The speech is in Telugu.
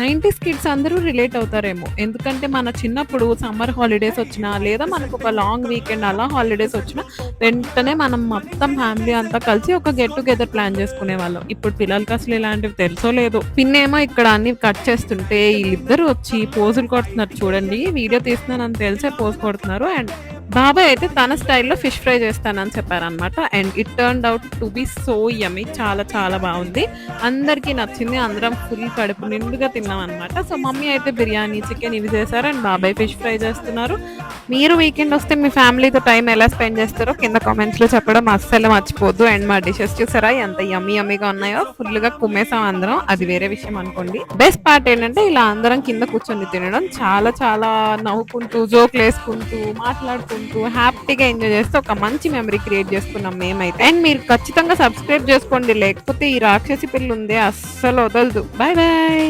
నైంటీస్ కిడ్స్ అందరూ రిలేట్ అవుతారేమో. ఎందుకంటే మన చిన్నప్పుడు సమ్మర్ హాలిడేస్ వచ్చినా లేదా మనకు ఒక లాంగ్ వీకెండ్ అలా హాలిడేస్ వచ్చినా వెంటనే మనం మొత్తం ఫ్యామిలీ అంతా కలిసి ఒక గెట్ టుగెదర్ ప్లాన్ చేసుకునే వాళ్ళం. ఇప్పుడు పిల్లలకి అసలు ఇలాంటివి తెలుసో లేదు. పిన్నేమో ఇక్కడ అన్ని కట్ చేస్తుంటే వీళ్ళిద్దరు వచ్చి పోజులు కొడుతున్నారు. చూడండి వీడియో తీస్తున్నానని తెలిసే పోజ్ కొడుతున్నారు. అండ్ బాబాయ్ అయితే తన స్టైల్లో ఫిష్ ఫ్రై చేస్తానని చెప్పారనమాట and it turn out to be so yummy చాలా చాలా బాగుంది. అందరికీ నచ్చింది. అందరం ఫుల్ కడుపు నిండుగా తిన్నాం అనమాట సో మమ్మీ అయితే బిర్యానీ చికెన్ ఇవి చేశారు. అండ్ బాబాయ్ ఫిష్ ఫ్రై చేస్తున్నారు. మీరు వీకెండ్ వస్తే మీ ఫ్యామిలీతో టైం ఎలా స్పెండ్ చేస్తారో కింద కామెంట్స్లో చెప్పడం అస్సలు మర్చిపోద్దు. అండ్ మా డిషెస్ చూసారా? ఎంత యమ్మీ యమ్మీగా ఉన్నాయో. ఫుల్గా కుమ్మేసాం అందరం. అది వేరే విషయం అనుకోండి. బెస్ట్ పార్ట్ ఏంటంటే ఇలా అందరం కింద కూర్చొని తినడం. చాలా చాలా నవ్వుకుంటూ జోక్లు వేసుకుంటూ మాట్లాడుకుంటూ హ్యాపీగా ఎంజాయ్ చేస్తూ ఒక మంచి మెమరీ క్రియేట్ చేసుకున్నాం మేమైతే. అండ్ మీరు ఖచ్చితంగా సబ్స్క్రైబ్ చేసుకోండి. లేకపోతే ఈ రాక్షసి పిల్ల ఉంది. అస్సలు వదలదు. Bye bye